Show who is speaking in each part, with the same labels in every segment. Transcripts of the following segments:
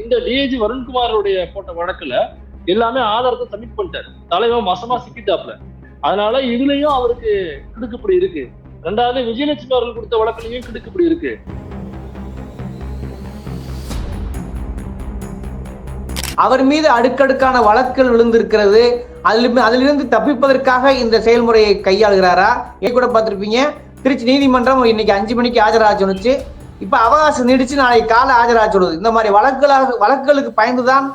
Speaker 1: இந்த டிஐஜி வருண்குமாரோடைய போட்ட வழக்குல எல்லாமே ஆதாரத்தை சப்மிட் பண்ணிட்டாரு. தலைவன் மசமா சிக்கிட்டாப்ல அதனால இதுலயும் அவருக்கு கிடுக்குப்படி இருக்கு. ரெண்டாவது விஜயலட்சுமி அவர்கள் கொடுத்த வழக்குலயும் கிடுக்குப்படி இருக்கு.
Speaker 2: அவர் மீது அடுக்கடுக்கான வழக்குகள் விழுந்திருக்கிறது. அதில் அதிலிருந்து தப்பிப்பதற்காக இந்த செயல்முறையை கையாளுகிறாரா? ஏ கூட பார்த்துருப்பீங்க. திருச்சி நீதிமன்றம் இன்னைக்கு அஞ்சு மணிக்கு ஆஜராக சொன்னுச்சு இப்ப அவகாசம் நீடிச்சு நாளைக்கு காலை ஆஜராக சொல்லுது. இந்த மாதிரி வழக்குகளாக வழக்குகளுக்கு பயந்துதான்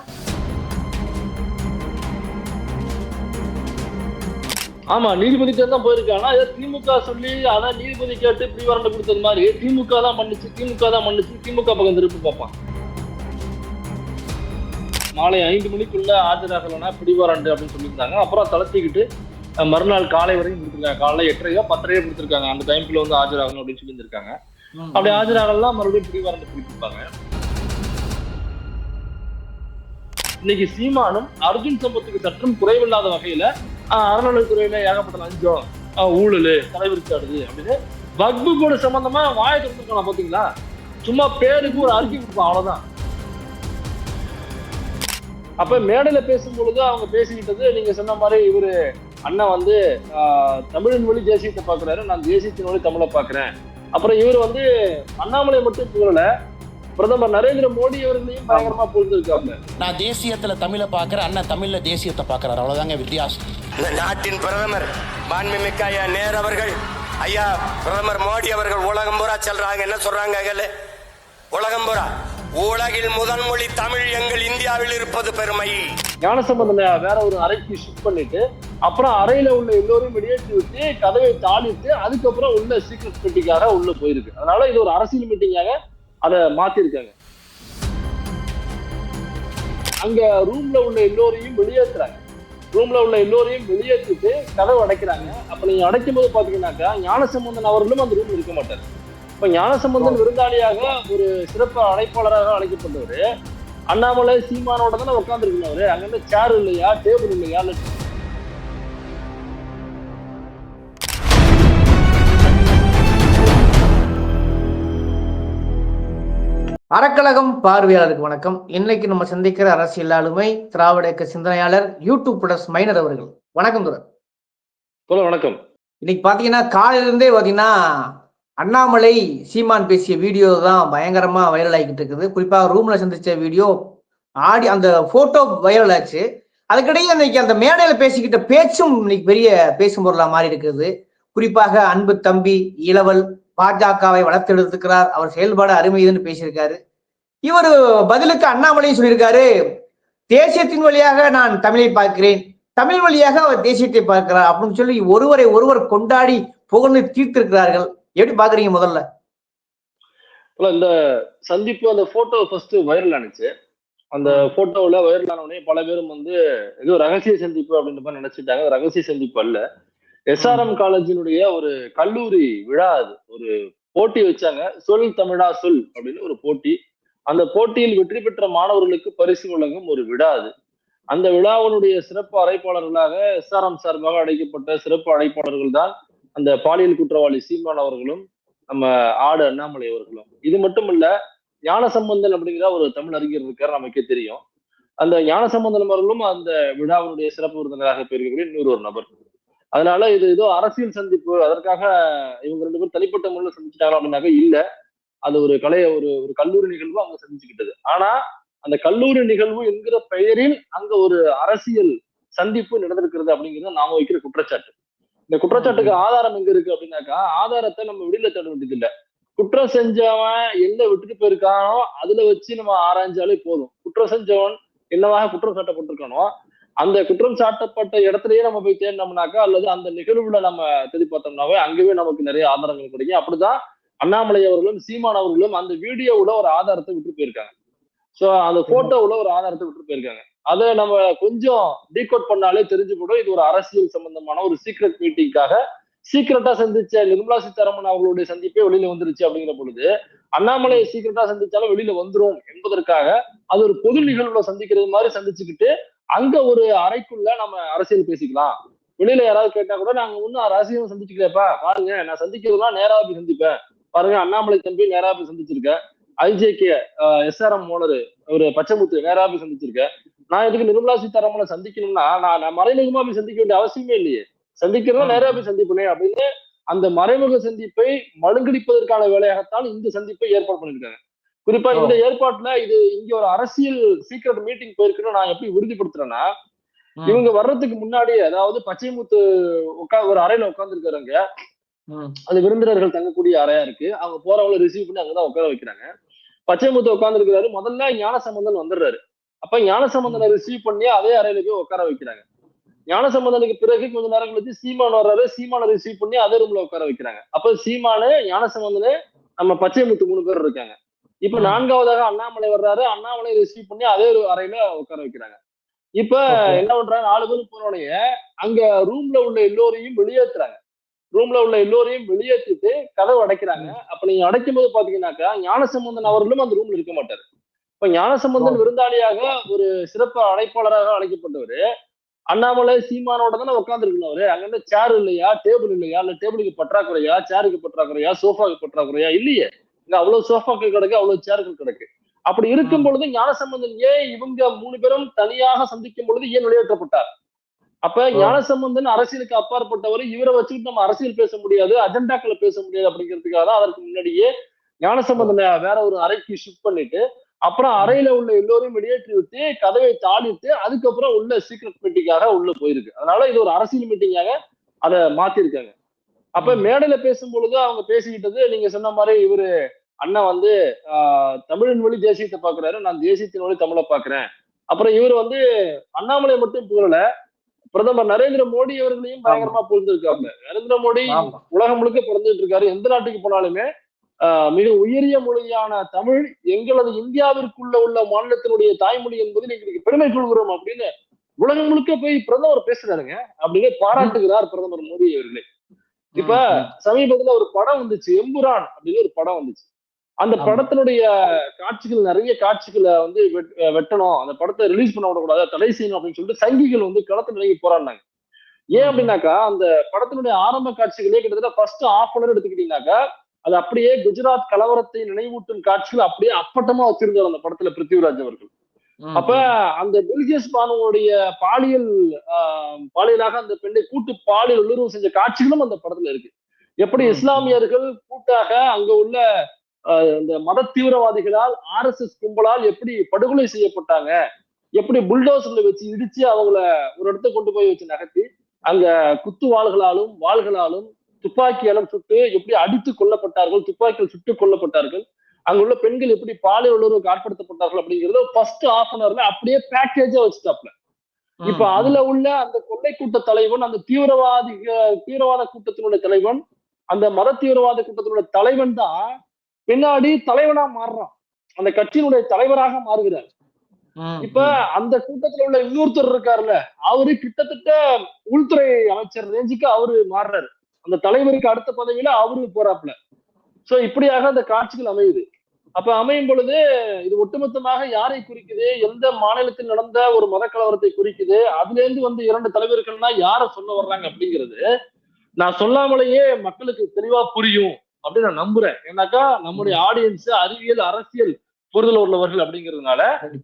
Speaker 1: ஆமா நீதிபதி தான் போயிருக்காங்க ஆனா திமுக சொல்லி அதான் நீதிபதி கேட்டு பிடிவாரண்டை கொடுத்தது மாதிரி. திமுக தான் மன்னிச்சு திமுக தான் மன்னிச்சு திமுக பக்கம் திருப்பி பார்ப்பான். மாலை ஐந்து மணிக்குள்ள ஆஜராகலன்னா பிடிவாரண்டு அப்படின்னு சொல்லியிருந்தாங்க. அப்புறம் தளர்த்திக்கிட்டு மறுநாள் காலை வரையும் கொடுத்துருக்காங்க. காலை எட்டரையோ பத்தரையோ கொடுத்துருக்காங்க. அந்த டைம்ல வந்து ஆஜராகணும் அப்படின்னு சொல்லியிருந்திருக்காங்க. அப்படி ஆஜராகலாம் மறுபடியும் பிடிவாரண்டு பிடிப்பாங்க. இன்னைக்கு சீமானும் அர்ஜுன் சம்பத்துக்கு சற்றும் குறைவில்லாத வகையில அறநிலைத்துறையில ஏகப்பட்ட லஞ்சம் ஆஹ் ஊழல் அப்படின்னு. வக்பு கூட சம்பந்தமா வாயை திறந்துருக்கலாம் பாத்தீங்களா? சும்மா பேருக்கு ஒரு அறிக்கை கொடுப்போம் அவ்வளவுதான். அப்ப மேடையில பேசும்பொழுது அவங்க பேசிக்கிட்டது நீங்க சொன்ன மாதிரி இவரு அண்ணன் வந்து ஆஹ், தமிழின் மொழி தேசியத்தை பாக்குறாரு நான் தேசியத்தின் மொழி தமிழை பாக்குறேன் அப்புறம் இவர் வந்து அண்ணாமலை மட்டும் புகழல. பிரதமர் நரேந்திர மோடி அவர்களையும் பயங்கரமா புகழ்ந்திருக்காங்க
Speaker 3: நான் தேசியத்துல தமிழை பார்க்கறேன் அண்ணன் தமிழ்ல தேசியத்தை பார்க்கறாரு. அவ்வளவுதாங்க வித்தியாசம்.
Speaker 4: இந்த நாட்டின் பிரதமர் மாண்புமிக்க ஐயா நேரு அவர்கள் ஐயா பிரதமர் மோடி அவர்கள் உலகம் பூரா செல்றாங்க. என்ன சொல்றாங்க? உலகம் பூரா. உலகில் முதல் மொழி தமிழ் எங்கள் இந்தியாவில் இருப்பது பெருமை.
Speaker 1: ஞானசம்பந்தனை வேற ஒரு அறைக்கு ஷிஃப்ட் பண்ணிட்டு அப்புறம் அறையில உள்ள எல்லோரையும் வெளியேற்றி விட்டு கதவை தாளிட்டு அதுக்கப்புறம் உள்ள சீக்ரெட் மீட்டிங்காக உள்ள போயிருக்கு. அதனால இது ஒரு அரசியல் மீட்டிங்காக அதை மாத்திருக்காங்க. அங்க ரூம்ல உள்ள எல்லோரையும் வெளியேற்றுறாங்க ரூம்ல உள்ள எல்லோரையும் வெளியேற்றிட்டு கதவை அடைக்கிறாங்க. அப்ப நீங்க அடைக்கும் போது பாத்தீங்கன்னாக்கா ஞானசம்பந்தன் அவர்களும் அந்த ரூம்ல இருக்க மாட்டார். இப்ப ஞானசம்பந்தன் விருந்தாளியாக ஒரு சிறப்பு அழைப்பாளராக அழைக்கப்பட்டவர். அண்ணாமலை சீமானோட தானே உட்காந்துருக்கணும் அவரு அங்க இருந்து சேர் இல்லையா டேபிள் இல்லையா? இல்ல
Speaker 2: அறக்கழகம் பார்வையாளருக்கு வணக்கம். இன்னைக்கு நம்ம சந்திக்கிற அரசியல் ஆளுமை திராவிட இயக்க சிந்தனையாளர் யூடியூப் பிளஸ் மைனர் அவர்கள். வணக்கம் துரை
Speaker 1: சொல்ல வணக்கம்.
Speaker 2: இன்னைக்கு பாத்தீங்கன்னா காலையில இருந்தே பாத்தீங்கன்னா அண்ணாமலை சீமான் பேசிய வீடியோ தான் பயங்கரமா வைரல் ஆகிக்கிட்டு இருக்குது. குறிப்பாக ரூம்ல சந்திச்ச வீடியோ ஆடி அந்த போட்டோ வைரல் ஆச்சு. அதுக்கிடையே இன்னைக்கு அந்த மேடையில பேசிக்கிட்ட பேச்சும் இன்னைக்கு பெரிய பேசும் பொருளா மாறி இருக்குது. குறிப்பாக அன்பு தம்பி இளவல் பாஜகவை வளர்த்தெடுத்துக்கிறார் அவர் செயல்பாடு அருமைதுன்னு பேசியிருக்காரு. இவர் பதிலுக்கு அண்ணாமலையும் சொல்லியிருக்காரு தேசியத்தின் வழியாக நான் தமிழை பார்க்கிறேன். தமிழ் வழியாக அவர் தேசியத்தை பார்க்கிறார். அப்படின்னு சொல்லி ஒருவரை ஒருவர் கொண்டாடி புகழ்ந்து தீர்த்திருக்கிறார்கள். எப்படி பாக்குறீங்க முதல்ல?
Speaker 1: இந்த சந்திப்பு அந்த போட்டோ ஃபர்ஸ்ட் வைரல் ஆனிச்சு. அந்த போட்டோவில் வைரல் ஆன உடனே பல பேரும் வந்து ஏதோ ரகசிய சந்திப்பு அப்படின்ற மாதிரி நினைச்சிட்டாங்க. ரகசிய சந்திப்பு அல்ல. எஸ்ஆர்எம் காலேஜினுடைய ஒரு கல்லூரி விழா அது. ஒரு போட்டி வச்சாங்க. சொல் தமிழா சொல் அப்படின்னு ஒரு போட்டி. அந்த போட்டியில் வெற்றி பெற்ற மாணவர்களுக்கு பரிசு வழங்கும் ஒரு விழா அது. அந்த விழாவினுடைய சிறப்பு அழைப்பாளர்களாக எஸ்ஆர்எம் சார்பாக அழைக்கப்பட்ட சிறப்பு அழைப்பாளர்கள் தான் அந்த பாலியல் குற்றவாளி சீமான் அவர்களும் நம்ம ஆடு அண்ணாமலை அவர்களும். இது மட்டும் இல்ல ஞானசம்பந்தன் அப்படிங்கிற ஒரு தமிழ் அறிஞர் இருக்காரு நமக்கே தெரியும். அந்த ஞானசம்பந்தன் அவர்களும் அந்த விழாவினுடைய சிறப்பு விருந்தினராக போயிருக்கக்கூடிய இன்னொரு ஒரு நபர். அதனால இது ஏதோ அரசியல் சந்திப்பு அதற்காக இவங்க ரெண்டு பேரும் தனிப்பட்ட முறையில் சந்திச்சிட்டாங்களா அப்படின்னாக்க இல்ல. அது ஒரு கலைய ஒரு ஒரு கல்லூரி நிகழ்வு அவங்க சந்திச்சுக்கிட்டது. ஆனா அந்த கல்லூரி நிகழ்வு என்கிற பெயரில் அங்க ஒரு அரசியல் சந்திப்பு நடந்திருக்கிறது அப்படிங்கிறது நாம வைக்கிற குற்றச்சாட்டு. இந்த குற்றச்சாட்டுக்கு ஆதாரம் எங்க இருக்கு அப்படின்னாக்கா ஆதாரத்தை நம்ம வெளியில தேட வேண்டியது இல்ல குற்றம் செஞ்சவன் எந்த விட்டுட்டு போயிருக்கானோ அதுல வச்சு நம்ம ஆராய்ஞ்சாலே போதும். குற்றம் செஞ்சவன் என்னவாக குற்றம் சாட்டப்பட்டிருக்கானோ அந்த குற்றம் சாட்டப்பட்ட இடத்துலயே நம்ம போய் தேடினோம்னாக்கா அல்லது அந்த நிகழ்வுல நம்ம தேடி பார்த்தோம்னாவே அங்கேயே நமக்கு நிறைய ஆதாரங்கள் கிடைக்கும். அப்படிதான் அண்ணாமலை அவர்களும் சீமான் அவர்களும் அந்த வீடியோவுல ஒரு ஆதாரத்தை விட்டு போயிருக்காங்க. சோ அந்த போட்டோவுல ஒரு ஆதாரத்தை விட்டு போயிருக்காங்க. அதை நம்ம கொஞ்சம் டீகோட் பண்ணாலே தெரிஞ்சு போடும் இது ஒரு அரசியல் சம்பந்தமான ஒரு சீக்ரெட் மீட்டிங்காக சீக்கிரட்டா சந்திச்ச நிர்மலா சீதாராமன் அவர்களுடைய சந்திப்பே வெளியில வந்துருச்சு அப்படிங்கிற பொழுது அண்ணாமலையை சீக்கிரட்டா சந்திச்சாலும் வெளியில வந்துரும் என்பதற்காக அது ஒரு பொது நிகழ்வுல சந்திக்கிறது மாதிரி சந்திச்சுக்கிட்டு அங்க ஒரு அறைக்குள்ள நம்ம அரசியல் பேசிக்கலாம். வெளியில யாராவது கேட்டா கூட நாங்க ஒன்னும் அரசியலும் சந்திச்சுக்கலப்பா பாருங்க நான் சந்திக்கிறதுலாம் நேரா போய் சந்திப்பேன். பாருங்க அண்ணாமலை தம்பி நேரா போய் சந்திச்சிருக்கேன் ஐஜேகே எஸ்ஆர்எம் ஓனர் ஒரு பச்சைமுத்து நேரா போய் சந்திச்சிருக்கேன் நான் எதுக்கு நிர்மலா சீதாராமனை சந்திக்கணும்னா நான் நான் மறைமுகமா போய் சந்திக்க வேண்டிய அவசியமே இல்லையே. சந்திக்கிறதா நேரா போய் சந்திப்பனே அப்படின்னு அந்த மறைமுக சந்திப்பை மழுங்கடிப்பதற்கான வேலையாகத்தான் இந்த சந்திப்பை ஏற்பாடு பண்ணிருக்காங்க குறிப்பா இந்த ஏற்பாட்டுல இது இங்க ஒரு அரசியல் சீக்கிரட் மீட்டிங் போயிருக்குன்னு நான் எப்படி உறுதிப்படுத்துறேன்னா. இவங்க வர்றதுக்கு முன்னாடியே அதாவது பச்சைமுத்து உட்கா ஒரு அறையில உட்காந்துருக்காருங்க. அது விருந்தினர்கள் தங்கக்கூடிய அறையா இருக்கு. அவங்க போறவங்களை ரிசீவ் பண்ணி அங்கதான் உட்கார வைக்கிறாங்க. பச்சைமுத்து உட்கார்ந்து இருக்கிறாரு முதல்ல ஞானசம்பந்தன் வந்துடுறாரு. அப்ப ஞானசம்பந்தனை ரிசீவ் பண்ணி அதே அறையில போய் உட்கார வைக்கிறாங்க. ஞானசம்பந்தனுக்கு பிறகு கொஞ்ச நேரம் கழிச்சு சீமான் வர்றாரு. சீமானை ரிசீவ் பண்ணி அதே ரூம்ல உட்கார வைக்கிறாங்க. அப்ப சீமானு ஞானசம்பந்தனு நம்ம பச்சைமுத்து மூணு பேர் இருக்காங்க. இப்ப. நான்காவதாக அண்ணாமலை வர்றாரு. அண்ணாமலை ரிசீவ் பண்ணி அதே ஒரு அறையில உட்கார வைக்கிறாங்க. இப்ப. என்ன பண்றாங்க? நாலு பேர் போனோடனே அங்க ரூம்ல உள்ள எல்லோரையும் வெளியேத்துறாங்க. ரூம்ல உள்ள எல்லோரையும் வெளியேற்றிட்டு கதவு அடைக்கிறாங்க. அப்ப நீங்க அடைக்கும் போது பாத்தீங்கன்னாக்கா ஞானசம்பந்தன் அவர்களும் அந்த ரூம்ல இருக்க மாட்டாரு. இப்ப ஞானசம்பந்தன் விருந்தாளியாக ஒரு சிறப்பு அழைப்பாளராக அழைக்கப்பட்டவர். அண்ணாமலை சீமானோட தானே உட்காந்துருக்கணும் அவரு. அங்க இருந்து சேர் இல்லையா டேபிள் இல்லையா இல்ல டேபிளுக்கு பற்றாக்குறையா சேருக்கு பற்றாக்குறையா சோஃபாவுக்கு பற்றாக்குறையா இல்லையே. இங்க அவ்வளவு சோஃபாக்கள் கிடக்கு அவ்வளவு சேர்கள் கிடக்கு. அப்படி இருக்கும் பொழுது ஞானசம்பந்தன் ஏன் இவங்க மூணு பேரும் தனியாக சந்திக்கும் பொழுது ஏன் வெளியேற்றப்பட்டார்? அப்ப ஞானசம்பந்தன் அரசியலுக்கு அப்பாற்பட்டவர். இவரை வச்சுக்கிட்டு நம்ம அரசியல் பேச முடியாது அஜெண்டாக்களை பேச முடியாது அப்படிங்கிறதுக்காக தான் அதற்கு முன்னாடியே ஞானசம்பந்தனை வேற ஒரு அறைக்கு ஷிஃப்ட் பண்ணிட்டு அப்புறம் அறையில உள்ள எல்லோரையும் வெளியேற்றி விட்டு கதவை தாளிட்டு அதுக்கப்புறம் உள்ள சீக்ரெட் மீட்டிங்காக உள்ள போயிருக்கு. அதனால இது ஒரு அரசியல் மீட்டிங்காக அதை மாத்திருக்காங்க. அப்ப. மேடையில பேசும் பொழுது அவங்க பேசிக்கிட்டது நீங்க சொன்ன மாதிரி இவரு அண்ணன் வந்து ஆஹ், தமிழின் வழி தேசியத்தை பாக்குறாரு நான் தேசியத்தின் வழி தமிழை பாக்குறேன். அப்புறம் இவர் வந்து அண்ணாமலை மட்டும் புகழல பிரதமர் நரேந்திர மோடி அவர்களையும் பயங்கரமா புகழ்ந்திருக்காங்க நரேந்திர மோடி. உலகம் முழுக்க பிறந்துட்டு இருக்காரு. எந்த நாட்டுக்கு போனாலுமே மிக உயரிய மொழியான தமிழ் எங்களது இந்தியாவிற்குள்ள உள்ள மாநிலத்தினுடைய தாய்மொழி என்பதில் எங்களுக்கு பெருமை கொள்கிறோம் அப்படின்னு உலகம் முழுக்க போய் பிரதமர் பேசுறாருங்க அப்படின்னு பாராட்டுகிறார் பிரதமர் மோடி அவர்களே இப்ப. சமீபத்துல ஒரு படம் வந்துச்சு எம்புரான் அப்படின்னு ஒரு படம் வந்துச்சு அந்த. படத்தினுடைய காட்சிகள் நிறைய காட்சிகளை வந்து வெட்டணும் அந்த படத்தை ரிலீஸ் பண்ண விடக்கூடாது தடை செய்யணும் அப்படின்னு சொல்லிட்டு சங்கிகள் வந்து களத்துல இறங்கி போராடினாங்க ஏன். அப்படின்னாக்கா அந்த படத்தினுடைய ஆரம்ப காட்சிகளே கிட்டத்தட்ட ஃபர்ஸ்ட் அன் எடுத்துக்கிட்டீங்கன்னாக்கா அது அப்படியே குஜராத் கலவரத்தை நினைவூட்டும் காட்சிகள் அப்படியே அப்பட்டமா வச்சிருந்தார் அந்த படத்துல பிருத்திவிராஜ் அவர்கள். அப்ப அந்த பில்கியஸ் பானுவோடைய பாலியல் பாலியலாக அந்த பெண்ணை கூட்டு பாலியல் உள்ளுறவு செஞ்ச காட்சிகளும் அந்த படத்துல இருக்கு எப்படி. இஸ்லாமியர்கள் கூட்டாக அங்க உள்ள இந்த மத தீவிரவாதிகளால் ஆர்எஸ்எஸ் கும்பலால் எப்படி படுகொலை செய்யப்பட்டாங்க எப்படி புல்டோசர்ல வச்சு இடிச்சு அவங்கள ஒரு இடத்த கொண்டு போய் வச்சு நகர்த்தி அங்க குத்து வாள்களாலும் வாள்களாலும் துப்பாக்கியாலும் சுட்டு எப்படி அடித்து கொல்லப்பட்டார்கள் துப்பாக்கியில் சுட்டு கொல்லப்பட்டார்கள் அங்குள்ள பெண்கள் எப்படி பாலியல் உணர்வுக்கு ஆட்படுத்தப்பட்டார்கள் அப்படிங்கறத ஃபர்ஸ்ட் ஆஃப் அன் ஹவர்ல அப்படியே பேக்கேஜா வச்சுட்டாப்ல. இப்ப அதுல உள்ள அந்த கொள்ளை கூட்ட தலைவன் அந்த தீவிரவாதி தீவிரவாத கூட்டத்தினுடைய தலைவன் அந்த மத தீவிரவாத கூட்டத்தினுடைய தலைவன் தான் பின்னாடி தலைவனா மாறுறான் அந்த கட்சியினுடைய தலைவராக மாறுகிறார். இப்ப அந்த கூட்டத்துல உள்ள இன்னொருத்தர் இருக்காருல்ல அவரு கிட்டத்தட்ட உள்துறை அமைச்சர் ரேஞ்சுக்கு அவரு மாறுறாரு அந்த தலைவருக்கு அடுத்த பதவியில அவரு போறாப்ல சோ இப்படியாக அந்த காட்சிகள் அமையுது. அப்ப அமையும் பொழுது இது ஒட்டுமொத்தமாக யாரை குறிக்குது? எந்த மாநிலத்தில் நடந்த ஒரு மத கலவரத்தை குறிக்குது? அதுல இருந்து வந்து இரண்டு தலைவர்கள்னா யார சொல்ல வர்றாங்க அப்படிங்கிறது நான் சொல்லாமலேயே மக்களுக்கு தெளிவா புரியும் அப்படின்னு நான் நம்புறேன். ஏன்னாக்கா நம்முடைய ஆடியன்ஸ் அறிவியல் அரசியல் புரிதல் உள்ளவர்கள் அப்படிங்கிறதுனால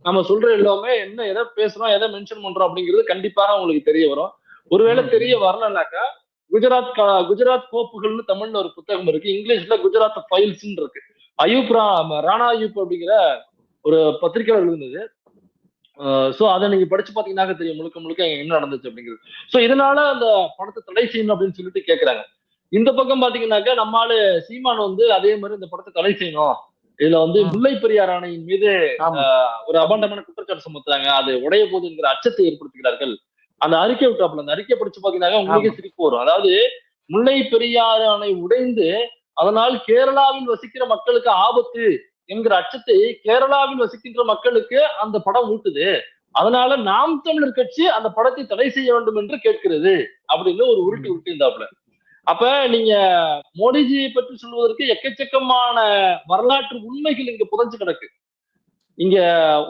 Speaker 1: நம்ம சொல்ற எல்லாமே என்ன எதை பேசுறோம் எதை மென்ஷன் பண்றோம் அப்படிங்கிறது கண்டிப்பாக உங்களுக்கு தெரிய வரும். ஒருவேளை தெரிய வரலன்னாக்கா குஜராத் குஜராத் கோப்புகள்னு தமிழ்ல ஒரு புத்தகம் இருக்கு. இங்கிலீஷ்ல குஜராத் ஃபைல்ஸ் இருக்கு. அயூப் ராணா அயூப் அப்படிங்கிற ஒரு பத்திரிகையாளர் இருந்தது சோ அதை நீங்க படிச்சு பாத்தீங்கன்னா தெரியும். முழுக்க முழுக்க என்ன நடந்துச்சு அப்படிங்கிறது. சோ இதனால அந்த படத்தை தடை செய்யணும் அப்படின்னு சொல்லிட்டு கேக்குறாங்க. இந்த பக்கம் பாத்தீங்கன்னாக்கா நம்மால சீமான் வந்து அதே மாதிரி இந்த படத்தை தடை செய்யணும். இதுல வந்து. முல்லை பெரியார் அணையின் மீது. ஒரு அபாண்டமான குற்றச்சாட்டு சுமத்துறாங்க. அது உடைய போதுங்கிற அச்சத்தை ஏற்படுத்துகிறார்கள். அந்த அறிக்கை விட்டாப்புல அந்த அறிக்கை படிச்சு பாத்தீங்கன்னா உங்களுக்கே. சிரிப்பு வரும். அதாவது முல்லை பெரியாறு அணை உடைந்து அதனால் கேரளாவில் வசிக்கிற மக்களுக்கு ஆபத்து என்கிற அச்சத்தை கேரளாவில் வசிக்கின்ற மக்களுக்கு அந்த படம் ஊட்டுது. அதனால நாம் தமிழர் கட்சி அந்த படத்தை தடை செய்ய வேண்டும் என்று கேட்கிறது அப்படின்னு ஒரு உருட்டு உருட்டு இருந்தாப்புல அப்ப நீங்க மோடிஜியை பற்றி சொல்வதற்கு எக்கச்சக்கமான வரலாற்று உண்மைகள் இங்க புதைஞ்சு கிடக்கு. இங்க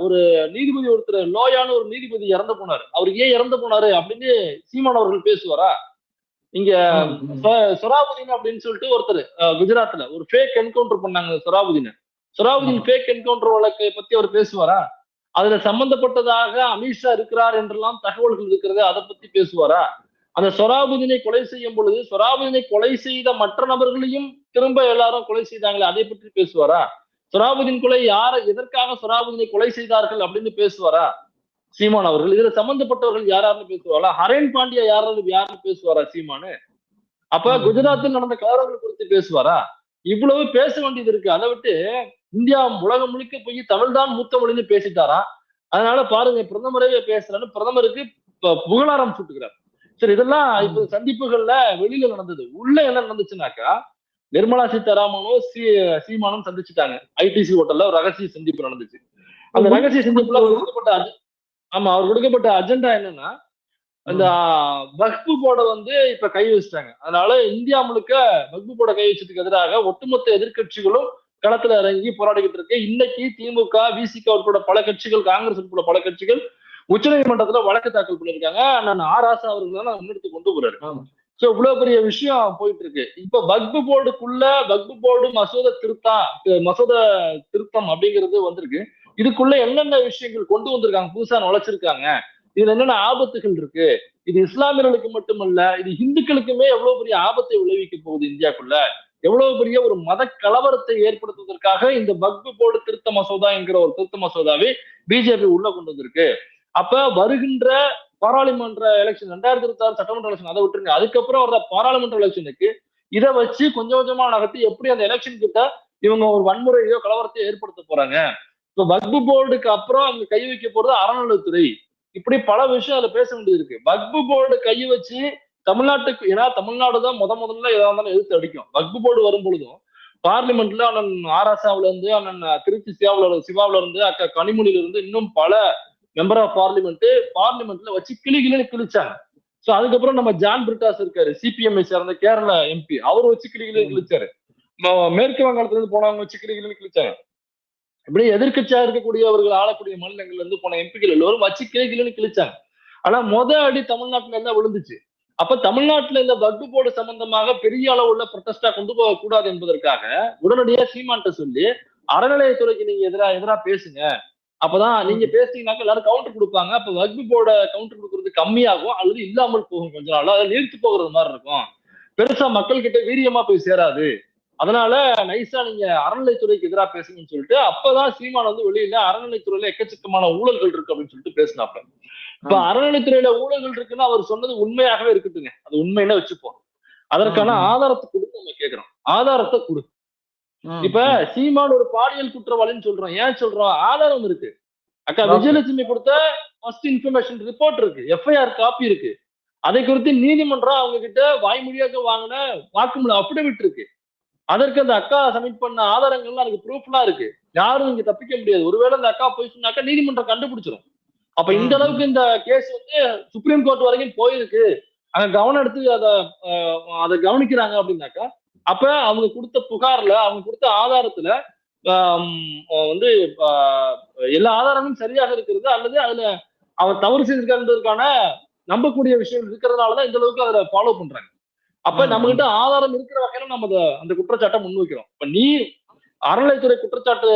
Speaker 1: ஒரு நீதிபதி ஒருத்தர் லோயான ஒரு நீதிபதி இறந்து போனாரு. அவர் ஏன் இறந்து போனாரு அப்படின்னு சீமான் அவர்கள் பேசுவாரா? இங்க சொராபுதீன் அப்படின்னு சொல்லிட்டு ஒருத்தர் குஜராத்ல ஒரு ஃபேக் என்கவுண்டர் பண்ணாங்க சொராபுதீன். சொராபுதீன் ஃபேக் என்கவுண்டர் வழக்கை பத்தி அவர் பேசுவாரா? அதுல சம்பந்தப்பட்டதாக அமித்ஷா இருக்கிறார் என்றெல்லாம் தகவல்கள் இருக்கிறது அதை பத்தி பேசுவாரா? அந்த சொராபுதீனை கொலை செய்யும் பொழுது சொராபுதீனை கொலை செய்த மற்ற நபர்களையும் திரும்ப எல்லாரும் கொலை செய்தாங்களே அதை பற்றி பேசுவாரா? சொராபுதீன் கொலை யார எதற்காக சொராபுதீனை கொலை செய்தார்கள் அப்படின்னு பேசுவாரா? சீமான் அவர்கள். இதுல சம்பந்தப்பட்டவர்கள் யாராருன்னு பேசுவாரா? ஹரேன் பாண்டியா யாராவது யாருன்னு பேசுவாரா சீமானு? அப்ப. குஜராத்தில் நடந்த கலவரங்கள் குறித்து பேசுவாரா? இவ்வளவு பேச வேண்டியது இருக்கு. அதை விட்டு இந்தியா உலகம் முழுக்க போய் தமிழ் தான் மூத்த மொழின்னு பேசிட்டாரா? அதனால பாருங்க பிரதமரே பேசுறாரு பிரதமருக்கு புகழாரம் சுட்டுக்கிறார் சரி இதெல்லாம் இப்ப சந்திப்புகள்ல வெளியில நடந்தது. உள்ள என்ன நடந்துச்சுனாக்கா நிர்மலா சீதாராமனும் சீமானும் சந்திச்சுட்டாங்க. ஐடிசி ஹோட்டல்ல ஒரு ரகசிய சந்திப்பு நடந்துச்சு. அந்த ரகசிய சந்திப்புல அவர் கொடுக்கப்பட்ட ஆமா அவர் கொடுக்கப்பட்ட அஜெண்டா என்னன்னா அந்த வக்பு போர்டை வந்து இப்ப கை வச்சுட்டாங்க. அதனால இந்தியா முழுக்க வக்பு போர்டை கை வச்சதுக்கு எதிராக ஒட்டுமொத்த எதிர்க்கட்சிகளும் களத்துல இறங்கி போராடிக்கிட்டு இருக்கு. இன்னைக்கு திமுக விசிக உட்பட பல கட்சிகள் காங்கிரஸ் உட்பட பல கட்சிகள் உச்சநீதிமன்றத்துல வழக்கு தாக்கல் பண்ணிருக்காங்க நான் ஆர் ஆசா அவர்கள் தான் முன்னெடுத்து கொண்டு போறாரு.
Speaker 2: ஸோ
Speaker 1: சோ இவ்வளவு பெரிய விஷயம் போயிட்டு இருக்கு இப்ப வக்பு போர்டுக்குள்ள வக்பு போர்டு மசோதா திருத்தம் மசோதா திருத்தம் அப்படிங்கிறது வந்திருக்கு. இதுக்குள்ள என்னென்ன விஷயங்கள் கொண்டு வந்திருக்காங்க? புதுசா நுழைச்சிருக்காங்க. இதுல என்னென்ன ஆபத்துகள் இருக்கு? இது இஸ்லாமியர்களுக்கு மட்டுமல்ல இது இந்துக்களுக்குமே எவ்வளவு பெரிய ஆபத்தை விளைவிக்க போகுது இந்தியாக்குள்ள? எவ்வளவு பெரிய ஒரு மத கலவரத்தை ஏற்படுத்துவதற்காக இந்த வக்பு போர்டு திருத்த மசோதா என்கிற ஒரு திருத்த மசோதாவை பிஜேபி உள்ள கொண்டு வந்திருக்கு. அப்ப வருகின்ற பாராளுமன்ற எலெக்ஷன் ரெண்டாயிரத்தி இருபத்தி ஆறு சட்டமன்ற எலெக்ஷன் அதை விட்டுருங்க. அதுக்கப்புறம் வர பாராளுமன்ற எலெக்ஷனுக்கு இதை வச்சு கொஞ்சம் கொஞ்சமா நகர்த்தி எப்படி அந்த எலெக்ஷன் கிட்ட இவங்க ஒரு வன்முறையோ கலவரத்தையோ ஏற்படுத்த போறாங்க? இப்போ வக்பு போர்டுக்கு அப்புறம் அங்க கை வைக்க போறது அறநிலைத்துறை இப்படி பல விஷயம் அதுல பேச வேண்டியது இருக்கு. வக்பு போர்டு கை வச்சு தமிழ்நாட்டுக்கு ஏன்னா தமிழ்நாடு தான் முத முதல்ல எதா இருந்தாலும் எதிர்த்து அடிக்கும். வக்பு போர்டு வரும் பொழுதும் பார்லிமெண்ட்ல அண்ணன் ஆராசாவில இருந்து அண்ணன் திருச்சி சிவாவில சிவாவில இருந்து அக்கா கனிமொழியில இருந்து இன்னும் பல மெம்பர் ஆஃப் பார்லிமெண்ட் பார்லிமெண்ட்ல வச்சு கிளி கிளின்னு கிழிச்சாங்க. சோ அதுக்கப்புறம் நம்ம ஜான் பிரிட்டாஸ் இருக்காரு சிபிஎம்ஐ சேர்ந்த கேரள எம்பி அவர் வச்சு கிளி கிளின்னு கிழிச்சாரு. மேற்கு வங்காளத்துல இருந்து போனவங்க வச்சு கிளி கிளின்னு கிழிச்சாங்க. இப்படி எதிர்க்கட்சியா இருக்கக்கூடியவர்கள் ஆளக்கூடிய மாநிலங்கள்ல இருந்து போன எம்பிக்கள் எல்லோரும் வச்சு கிளி கிளின்னு கிழிச்சாங்க. ஆனா முத அடி தமிழ்நாட்டுல இருந்தா விழுந்துச்சு. அப்ப தமிழ்நாட்டுல இந்த வக்பு போர்டு சம்பந்தமாக பெரிய அளவுள்ள ப்ரொட்டஸ்டா கொண்டு போக கூடாது என்பதற்காக உடனடியா சீமான்ட்ட சொல்லி அறநிலையத்துறைக்கு நீங்க எதிரா எதிரா பேசுங்க. அப்பதான் நீங்க பேசுனீங்கன்னாக்க எல்லாரும் கவுண்டர் கொடுப்பாங்க. அப்ப வக்பு போர்ட கவுண்டர் கொடுக்கறது கம்மியாகும் அல்லது இல்லாமல் போகும் கொஞ்ச நாள் அதை நீர்த்து போகிறது மாதிரி இருக்கும். பெருசா மக்கள் கிட்ட வீரியமா போய் சேராது. அதனால நைஸா நீங்க அறநிலைத்துறைக்கு எதிராக பேசுங்கன்னு சொல்லிட்டு அப்பதான் சீமான் வந்து வெளியில அறநிலைத்துறையில எக்கச்சக்கமான ஊழல்கள் இருக்கு அப்படின்னு சொல்லிட்டு பேசினாப்ல. இப்ப அறநிலைத்துறையில ஊழல்கள் இருக்குன்னு அவர் சொன்னது உண்மையாகவே இருக்கட்டுங்க. அது உண்மைன்னு வச்சுப்போம். அதற்கான. ஆதாரத்தை கொடுத்து நம்ம கேட்கிறோம். ஆதாரத்தை கொடு. இப்ப சீமான் ஒரு பாலியல் குற்றவாளின்னு சொல்றோம் ஏன் சொல்றோம் ஆதாரம் இருக்கு. அக்கா. விஜயலட்சுமி கொடுத்த ஃபர்ஸ்ட் இன்ஃபர்மேஷன் ரிப்போர்ட் இருக்கு. எஃப்ஐஆர் காப்பி இருக்கு. அதை குறித்து நீதிமன்றம் அவங்க கிட்ட வாய்மொழியாக வாங்கின வாக்குமூல அபிடவிட் இருக்கு. அதற்கு அந்த அக்கா சப்மிட் பண்ண ஆதாரங்கள்லாம் அதுக்கு ப்ரூஃப்லாம் இருக்கு. யாரும் இங்க தப்பிக்க முடியாது. ஒருவேளை அந்த அக்கா போய் சொன்னாக்கா நீதிமன்றம் கண்டுபிடிச்சிடும் அப்ப இந்த. அளவுக்கு இந்த கேஸ் வந்து சுப்ரீம் கோர்ட் வரைக்கும் போயிருக்கு. அங்க கவனம் எடுத்து அதை அதை கவனிக்கிறாங்க அப்படின்னாக்கா அப்ப அவங்க கொடுத்த புகார்ல அவங்க கொடுத்த ஆதாரத்துல வந்து எல்லா ஆதாரமும் சரியாக இருக்கிறது அல்லது அதுல அவர் தவறு செய்திருக்காருன்றதுக்கான நம்பக்கூடிய விஷயம் இருக்கிறதுனாலதான் இந்த அளவுக்கு அதுல ஃபாலோ பண்றாங்க. அப்ப நம்ம கிட்ட ஆதாரம் இருக்கிற வகையில நம்ம அத- அந்த குற்றச்சாட்டை முன்வைக்கிறோம் இப்ப நீ அறநிலைத்துறை குற்றச்சாட்டு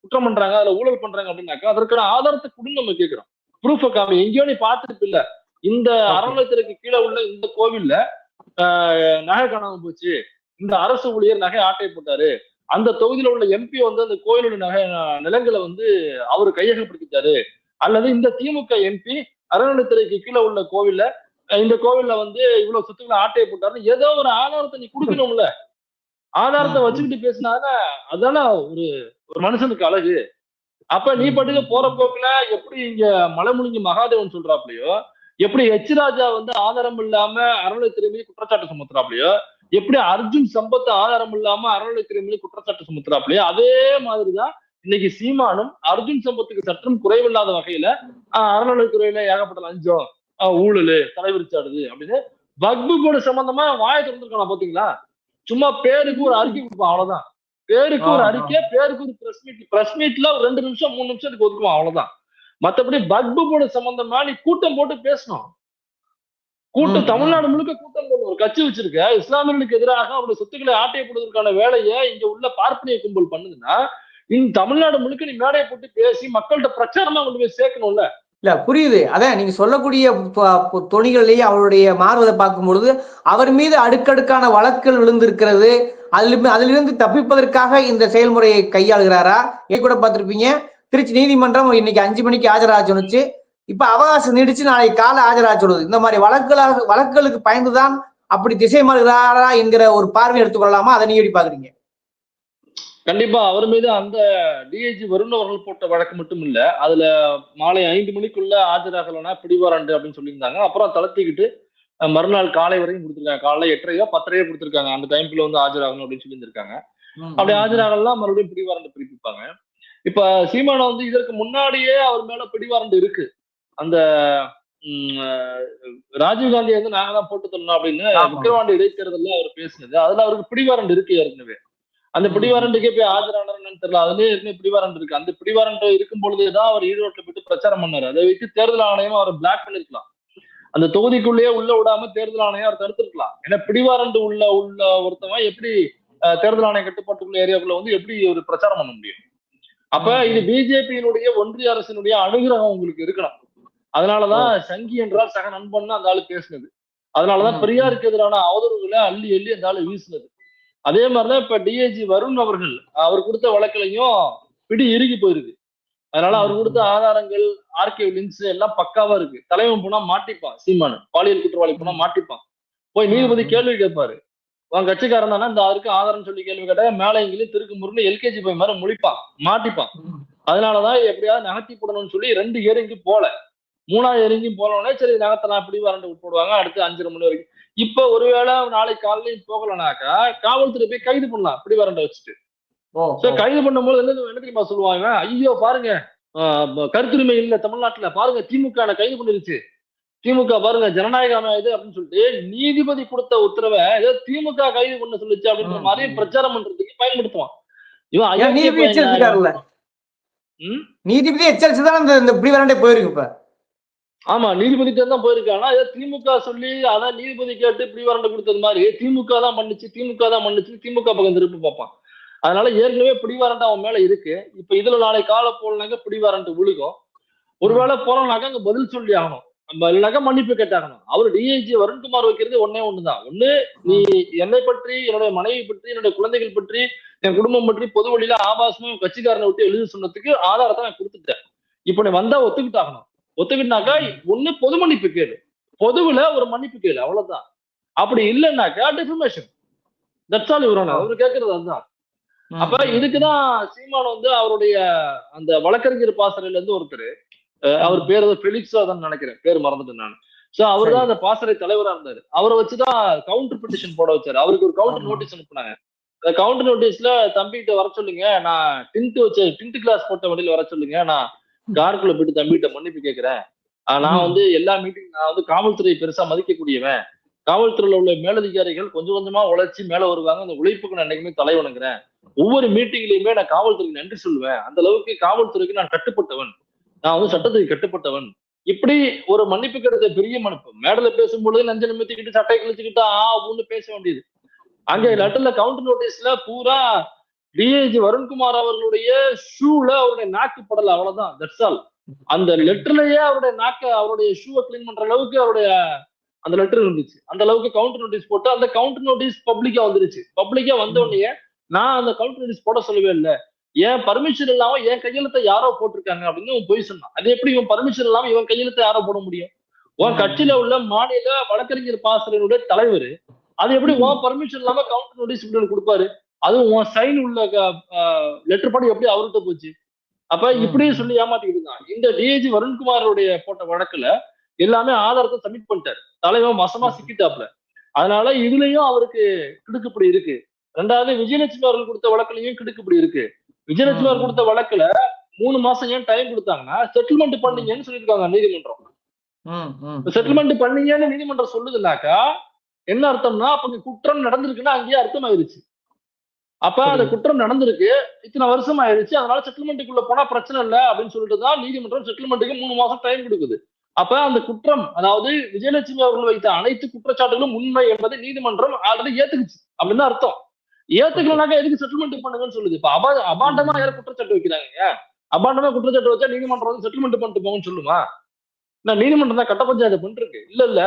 Speaker 1: குற்றம் பண்றாங்க அதுல ஊழல் பண்றாங்க அப்படின்னாக்கா அதற்கான ஆதாரத்தை கொடுன்னு நம்ம கேட்கிறோம். ப்ரூஃப் காமி எங்கேயோ நீ பார்த்துட்டு இல்ல. இந்த அறநிலைத்துறைக்கு கீழே உள்ள இந்த கோவில்ல ஆஹ், நகை காணாம போச்சு. இந்த அரசு ஊழியர் நகை ஆட்டை போட்டாரு. அந்த தொகுதியில உள்ள எம்பி வந்து அந்த கோயிலோட நகை நிலங்களை வந்து அவரு கையகப்படுத்திட்டாரு. அல்லது இந்த திமுக எம்பி அறநிலைத்துறைக்கு கீழே உள்ள கோவில்ல இந்த கோவில்ல வந்து இவ்வளவு சொத்துக்களை ஆட்டையை போட்டாருன்னு ஏதோ ஒரு ஆதாரத்தை நீ கொடுக்கணும்ல. ஆதாரத்தை. வச்சுக்கிட்டு பேசினாதானே அதானே ஒரு ஒரு மனுஷனுக்கு அழகு. அப்ப நீ பாட்டுக்கு போற போக்குல எப்படி இங்க மலைமுனிங்கி மகாதேவன் சொல்றாப்லயோ? எப்படி எச் ராஜா வந்து ஆதாரம் இல்லாம அறநிலைத்துறை மீது குற்றச்சாட்டு சுமத்துறாப்லயோ? எப்படி அர்ஜுன் சம்பத் ஆதாரம் இல்லாம அறநிலைத்துறை மீது குற்றச்சாட்டு சுமத்துறாப்லயோ அதே மாதிரிதான் இன்னைக்கு சீமானும் அர்ஜுன் சம்பத்துக்கு சற்றும் குறைவில்லாத வகையில அறநிலைத்துறையில ஏகப்பட்ட லஞ்சம் ஊழல் தலைவிரிச்சாடுது அப்படின்னு வக்பு போர்டு சம்பந்தமா வாயை திறந்துருக்கான பாத்தீங்களா? சும்மா பேருக்கு ஒரு அறிக்கை கொடுப்பான் அவ்வளவுதான். பேருக்கு ஒரு. அறிக்கை பேருக்கு ஒரு பிரஸ் மீட் பிரஸ் மீட்ல ஒரு ரெண்டு நிமிஷம் மூணு நிமிஷத்துக்கு ஒதுக்குவான் அவ்வளவுதான். மத்தபடி வக்பு போர்டு சம்பந்தமா நீ கூட்டம் போட்டு பேசணும். கூட்டம். தமிழ்நாடு முழுக்க கூட்டம் ஒரு கட்சி வச்சிருக்க. இஸ்லாமியர்களுக்கு எதிராக அவருடைய சொத்துக்களை ஆட்டையப்படுவதற்கான வேலையை இங்க உள்ள பார்ப்பனிய கும்பல் பண்ணுதுன்னா இந்த தமிழ்நாடு முழுக்க நீ மேடையை போட்டு பேசி மக்கள்கிட்ட பிரச்சாரமா கொண்டு போய் சேர்க்கணும்ல?
Speaker 2: இல்ல புரியுது. அதான் நீங்க சொல்லக்கூடிய தொனிகளிலேயே அவருடைய மாறுவதை பார்க்கும் பொழுது அவர் மீது அடுக்கடுக்கான வழக்குகள் விழுந்திருக்கிறது. அதிலிருந்து அதிலிருந்து தப்பிப்பதற்காக இந்த செயல்முறையை கையாளுகிறாரா? ஏன் கூட பார்த்திருப்பீங்க? திருச்சி நீதிமன்றம் இன்னைக்கு அஞ்சு மணிக்கு ஆஜராக சொன்னுச்சு. இப்ப அவகாசம் நீடிச்சு நாளைக்கு காலை ஆஜராக சொல்லுது இந்த மாதிரி வழக்குகளாக வழக்குகளுக்கு பயந்துதான் அப்படி திசை மாறுகிறாரா என்கிற ஒரு பார்வை எடுத்துக்கொள்ளலாமா அதை நீங்க எப்படி பாக்குறீங்க
Speaker 1: கண்டிப்பா அவர் மீது அந்த டிஐஜி வருண் அவர்கள் போட்ட வழக்கு மட்டும் இல்ல அதுல மாலை ஐந்து மணிக்குள்ள ஆஜராகலைன்னா பிடிவாரண்டு அப்படின்னு சொல்லியிருந்தாங்க. அப்புறம் தளர்த்திக்கிட்டு மறுநாள் காலை வரைக்கும் கொடுத்துருக்காங்க. காலைல எட்டரையோ பத்தரையோ கொடுத்துருக்காங்க. அந்த டைம்ல வந்து ஆஜராகணும் அப்படின்னு சொல்லியிருந்திருக்காங்க. அப்படி ஆஜராகலாம் மறுபடியும் பிடிவாரண்டு பிரிப்பிப்பாங்க இப்ப சீமானை வந்து இதற்கு முன்னாடியே அவர் மேல பிடிவாரண்டு இருக்கு. அந்த ராஜீவ்காந்தி வந்து நாங்க தான் போட்டு தரணும் அப்படின்னு. விக்கிரவாண்டி இடைத்தேர்தல்ல அவர் பேசினது. அதுல அவருக்கு பிடிவாரண்டு இருக்கு ஏற்கனவே. அந்த. பிடிவாரண்டுக்கே போய் ஆஜரானார் என்னன்னு தெரியல. அதுலயே ஏற்கனவே பிடிவாரண்டு இருக்கு. அந்த பிடிவாரண்டு இருக்கும் பொழுதுதான் அவர் ஈரோட்ல போயிட்டு பிரச்சாரம் பண்ணாரு. அதை வைத்து தேர்தல் ஆணையம் அவரை பிளாக் பண்ணிருக்கலாம். அந்த தொகுதிக்குள்ளேயே உள்ள விடாம தேர்தல் ஆணையம் அவர் தடுத்திருக்கலாம். ஏன்னா பிடிவாரண்டு உள்ள உள்ள ஒருத்தவன் எப்படி தேர்தல் ஆணைய கட்டுப்பாட்டுக்குள்ள ஏரியாக்குள்ள வந்து எப்படி ஒரு பிரச்சாரம் பண்ண முடியும்? அப்ப இது பிஜேபியினுடைய ஒன்றிய அரசினுடைய அனுகிரகம் உங்களுக்கு இருக்கணும். அதனாலதான் சங்கி என்றால் சக நண்பன் அந்த ஆளு பேசினது. அதனாலதான். பெரியாருக்கு எதிரான அவதூறுகளை அள்ளி அள்ளி அந்த ஆளு வீசினது. அதே மாதிரிதான் இப்ப டிஐஜி வருண் அவர்கள் அவர் கொடுத்த வழக்குலையும் பிடி இறுகி போயிருக்கு. அதனால அவர் கொடுத்த ஆதாரங்கள் ஆர்கே லிங்க்ஸ் எல்லாம் பக்காவா இருக்கு. தலைவன் போனா மாட்டிப்பான் சீமானு. பாலியல் குற்றவாளி போனா மாட்டிப்பான். போய் நீதிபதி கேள்வி கேட்பாரு. உன் கட்சிக்காரன் தானே இந்த அதுக்கு ஆதாரம் சொல்லி கேள்வி கேட்டா மேல எங்கிலும் திருக்கு முருன்னு எல்கேஜி போய் மாதிரி முழிப்பான் மாட்டிப்பான். அதனாலதான் எப்படியாவது நகர்த்தி போடணும்னு சொல்லி ரெண்டு இயரிங்கு போல. மூணாவது இயரிங்கும் போனோடனே சரி நகர்த்தலாம் இப்படி வரண்டு போடுவாங்க. அடுத்து அஞ்சரை மணி வரைக்கும். இப்ப ஒருவேளை நாளைக்கு காலையில போகலனாக்கா காவல்துறை போய் கைது பண்ணலாம். இப்படி வரண்ட வச்சுட்டு. கைது பண்ணும்போது என்ன என்ன தெரியுமா சொல்லுவாங்க? ஐயோ பாருங்க. கருத்துரிமை இல்ல தமிழ்நாட்டுல. பாருங்க திமுக கைது பண்ணிருச்சு. திமுக பாருங்க ஜனநாயக இது அப்படின்னு சொல்லிட்டு நீதிபதி கொடுத்த உத்தரவை ஏதோ திமுக கைது பண்ண சொல்லுச்சு அப்படின்ற மாதிரி. பிரச்சாரம் பண்றதுக்கு பயன்படுத்துவான். இவன்
Speaker 2: நீதிபதி எச்சரிச்சிருக்காருல்ல? நீதிபதி எச்சரிச்சு தான் இந்த இப்படி வரண்டே போயிருக்கு இப்ப.
Speaker 1: ஆமா நீதிபதி தான் போயிருக்கு. ஆனா ஏதோ திமுக சொல்லி அதான் நீதிபதி கேட்டு இப்படி வரண்டு கொடுத்தது மாதிரி திமுக தான் பண்ணுச்சு திமுக தான் பண்ணுச்சு திமுக பக்கம் திருப்பி பார்ப்பான். அதனால ஏற்கனவே பிடிவாரண்டு அவன் மேல இருக்கு. இப்ப இதுல நாளை கால போலனாக்க பிடிவாரண்டு விழுகும். ஒருவேளை போறோம்னாக்கா அங்க பதில் சொல்லி ஆகணும். நம்ம இல்லைனாக்கா மன்னிப்பு கேட்டாகணும். அவர் டிஐஜி வருண்குமார் வைக்கிறது ஒன்னே ஒண்ணுதான் ஒண்ணு நீ என்னை பற்றி என்னுடைய மனைவி பற்றி என்னுடைய குழந்தைகள் பற்றி என் குடும்பம் பற்றி பொது வழியில ஆபாசமும் கட்சிக்காரனை விட்டு எழுதி சொன்னதுக்கு ஆதாரத்தை நான் கொடுத்துட்டேன். இப்ப நீ வந்தா ஒத்துக்கிட்டாகணும். ஒத்துக்கிட்டாக்கா ஒண்ணு பொது மன்னிப்பு கேளு. பொதுவுல ஒரு மன்னிப்பு கேளு அவ்வளவுதான். அப்படி இல்லைன்னாக்கா டிஃபர்மேஷன் தட்ஸ் ஆல் இவரான அவர் கேட்கறது அதுதான். அப்ப இதுக்குதான் சீமான் வந்து அவருடைய அந்த வழக்கறிஞர் பாசறையில இருந்து ஒருத்தர் அவர் பேர் பெலிக்ஸோ தான் நினைக்கிறேன். பேர் மறந்துட்டேன் நான். சோ அவர் தான் அந்த பாசறை தலைவரா இருந்தாரு. அவரை வச்சுதான் கவுண்டர் பெட்டிஷன் போட வச்சாரு. அவருக்கு ஒரு கவுண்டர். நோட்டீஸ் அனுப்புனாங்க. அந்த கவுண்டர் நோட்டீஸ்ல தம்பிகிட்ட வர சொல்லுங்க நான் டின்ட் வச்ச டின்ட் கிளாஸ் போட்ட வண்டியில வர சொல்லுங்க நான் காருக்குள்ள போயிட்டு தம்பிகிட்ட மன்னிப்பு கேட்கிறேன் நான். வந்து எல்லா மீட்டிங் நான் வந்து காவல்துறையை பெருசா மதிக்கக்கூடியவன் காவல்துறையில உள்ள மேலதிகாரிகள் கொஞ்சம் கொஞ்சமா உழைச்சி மேல வருவாங்க அந்த உழைப்புக்கு நான் என்னைக்குமே தலை வணங்குறேன் ஒவ்வொரு மீட்டிங்லயுமே நான் காவல்துறைக்கு நன்றி சொல்லுவேன் அந்த அளவுக்கு காவல்துறைக்கு நான் கட்டுப்பட்டவன் நான் வந்து சட்டத்துக்கு கட்டுப்பட்டவன் இப்படி ஒரு மன்னிப்பு கிடைத்த பெரிய மன்னிப்பு மேடல பேசும்பொழுது நஞ்ச நிமித்திக்கிட்டு சட்டை கிழிச்சுக்கிட்டு ஆ ஊன்னு பேச வேண்டியது அங்க லெட்டர்ல கவுண்டர் நோட்டீஸ்ல பூரா டிஐஜி வருண்குமார் அவர்களுடைய ஷூல அவருடைய நாக்கு படல அவ்வளவுதான். தட்ஸ் ஆல் அந்த லெட்டர்லயே அவருடைய நாக்க அவருடைய ஷூவை கிளீன் பண்ற அளவுக்கு அவருடைய அந்த லெட்டர் இருந்துச்சு. அந்த அளவுக்கு கவுண்டர் நோட்டீஸ் போட்டு அந்த கவுண்டர் நோட்டீஸ் பப்ளிக்கா வந்துருச்சு. பப்ளிக்கா வந்த உடனே நான் அந்த கவுண்டர் நோட்டீஸ் போட சொல்லவே இல்லை. ஏன் பர்மிஷன் இல்லாம என் கையெழுத்தை யாரோ போட்டிருக்காங்க அப்படின்னு இவன் போய் சொன்னான். அது எப்படி இவன் பர்மிஷன் இல்லாம இவன் கையெழுத்தை யாரோ போட முடியும்? உன். கட்சியில உள்ள மாநில வழக்கறிஞர் பாசறையினுடைய தலைவர் அது எப்படி உன் பர்மிஷன் இல்லாம கவுண்டர் நோட்டீஸ் இப்படி கொடுப்பாரு? அதுவும் உன் சைன் உள்ள லெட்டர் படி எப்படி அவர்கிட்ட போச்சு. அப்ப
Speaker 2: ம்.
Speaker 1: இப்படியே சொல்லி ஏமாத்திக்கிட்டு இருந்தான். இந்த டிஐஜி வருண்குமாரோடைய போட்ட வழக்குல எல்லாமே ஆதாரத்தை சப்மிட் பண்ணிட்டாரு. தலைவன் வசமா சிக்கிட்டாப்ல அதனால இதுலயும் அவருக்கு கிடுக்குப்படி இருக்கு. ரெண்டாவது விஜயலட்சுமி அவர்கள் கொடுத்த வழக்குலயும் கிடுக்குப்படி இருக்கு. விஜயலட்சுமி அவர். கொடுத்த வழக்குல மூணு மாசம் ஏன் டைம் கொடுத்தாங்கன்னா செட்டில்மெண்ட் பண்ணீங்கன்னு சொல்லியிருக்காங்க நீதிமன்றம். செட்டில்மெண்ட் பண்ணீங்கன்னு நீதிமன்றம் சொல்லுதுனாக்கா என்ன அர்த்தம்னா அப்ப குற்றம் நடந்திருக்குன்னா அங்கேயே அர்த்தம் ஆயிருச்சு அப்ப அந்த. குற்றம் நடந்திருக்கு. இத்தனை வருஷம் ஆயிருச்சு. அதனால செட்டில்மெண்ட்டுக்குள்ள போனா பிரச்சனை இல்லை அப்படின்னு சொல்லிட்டு தான் நீதிமன்றம் செட்டில்மெண்ட்டுக்கு மூணு மாசம் டைம் கொடுக்குது. அப்ப அந்த குற்றம் அதாவது விஜயலட்சுமி அவர்கள் வைத்த அனைத்து குற்றச்சாட்டுகளும் உண்மை என்பதை நீதிமன்றம் ஆல்ரெடி ஏத்துக்குச்சு. அப்படின்னு அர்த்தம். ஏத்துக்கலனாக்கா எதுக்கு செட்டில்மெண்ட் பண்ணுங்கன்னு சொல்லுது. இப்ப அபா அபாண்டமா யாரும் குற்றச்சாட்டு வைக்கிறாங்க? அபாண்டமா குற்றச்சாட்டு வச்சா நீதிமன்றம் வந்து செட்டில்மெண்ட் பண்ணிட்டு போங்கன்னு சொல்லுமா? நான் நீதிமன்றம் தான் கட்ட பஞ்சாயத்து பண்ணிருக்கு. இல்ல இல்ல.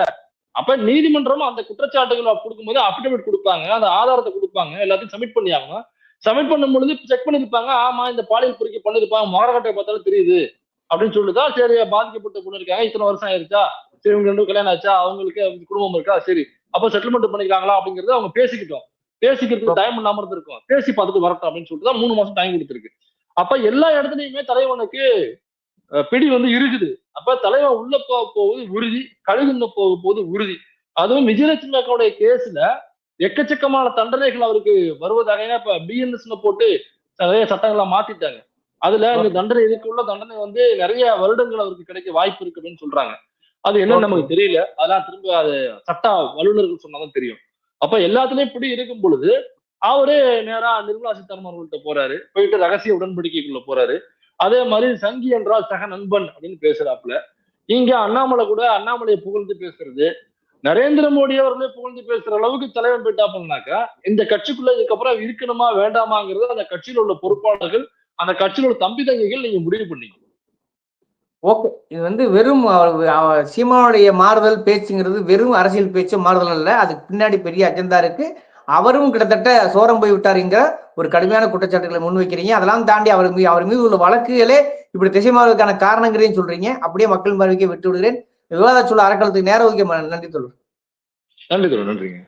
Speaker 1: அப்ப நீதிமன்றம் அந்த குற்றச்சாட்டுகளை கொடுக்கும்போது அபிடவிட் கொடுப்பாங்க. அந்த ஆதாரத்தை கொடுப்பாங்க. எல்லாத்தையும் சப்மிட் பண்ணி ஆகணும் சப்மிட் பண்ணும் பொழுது செக் பண்ணிருப்பாங்க ஆமா இந்த பாலியல் பொறுக்கி பண்ணிருப்பாங்க மகரக்கட்டை பார்த்தாலும் தெரியுது. அப்படின்னு சொல்லுதா சரி பாதிக்கப்பட்ட பொண்ணு இருக்காங்க. இத்தனை வருஷம் ஆயிருச்சா? சரி இவங்க ரெண்டும் கல்யாணம் ஆச்சா? அவங்களுக்கு குடும்பம் இருக்கா? சரி. அப்ப செட்டில்மெண்ட் பண்ணிக்கிறாங்களா? அப்படிங்கறத அவங்க பேசிக்கிட்டோம். பேசிக்கிறதுக்கு டைம் இல்லாம இருந்திருக்கும். பேசி பார்த்துட்டு வரட்டும் அப்படின்னு சொல்லிட்டு தான் மூணு மாசம் டைம் கொடுத்துருக்கு. அப்ப எல்லா இடத்துலயுமே தலைவனுக்கு பிடி வந்து இருக்குது அப்ப தலைவன் உள்ள போக போகுது உறுதி கழுகுன்னு போக போகுது உறுதி. அதுவும் விஜயலட்சுமி கேஸ்ல எக்கச்சக்கமான தண்டனைகள் அவருக்கு வருவதாக இப்ப பிஎன்எஸ்ல போட்டு நிறைய சட்டங்களை மாத்திட்டாங்க. அதுல இந்த தண்டனை இதுக்குள்ள தண்டனை வந்து நிறைய வருடங்கள் அவருக்கு கிடைக்க வாய்ப்பு இருக்கு அப்படின்னு சொல்றாங்க. அது என்னன்னு நமக்கு தெரியல. அதெல்லாம் திரும்ப அது சட்ட வல்லுநர்கள் சொன்னாதான் தெரியும். அப்ப எல்லாத்துலயும் இப்படி இருக்கும் பொழுது அவரு நேரா நிர்மலா சீதாராமன் அவர்கள்ட்ட போறாரு. போயிட்டு ரகசிய உடன்படிக்கைக்குள்ள போறாரு. அதே மாதிரி சங்கி என்றால் சக நண்பன் அப்படின்னு பேசுறாப்புல. இங்க அண்ணாமலை கூட அண்ணாமலையை புகழ்ந்து பேசுறது. நரேந்திர மோடி அவர்களே புகழ்ந்து பேசுற அளவுக்கு தலைவன் போயிட்டாப்புனாக்கா இந்த கட்சிக்குள்ள இதுக்கப்புறம் இருக்கணுமா வேண்டாமாங்கிறது அந்த கட்சியில் உள்ள பொறுப்பாளர்கள் அந்த கட்சியில் உள்ள தம்பி தங்கைகள் நீங்க முடிவு பண்ணீங்க.
Speaker 2: ஓகே. இது வந்து வெறும் சீமானுடைய மாறுதல் பேச்சுங்கிறது வெறும் அரசியல் பேச்சு மாறுதல் அல்ல. அதுக்கு பின்னாடி பெரிய அஜெண்டா இருக்கு. அவரும் கிட்டத்தட்ட சோரம் போய் விட்டாருங்கிற ஒரு கடுமையான குற்றச்சாட்டுகளை முன்வைக்கிறீங்க. அதெல்லாம் தாண்டி அவர் மீது அவர் மீது உள்ள வழக்குகளே இப்படி திசை மாறுவதற்கான காரணங்கிறதையும் சொல்றீங்க. அப்படியே மக்கள் பார்வைக்கு விட்டு விடுகிறேன் விவாத சொல்ல அறக்கலத்துக்கு நேரம் நன்றி சொல்றேன்
Speaker 1: நன்றி தோழர் நன்றிங்க.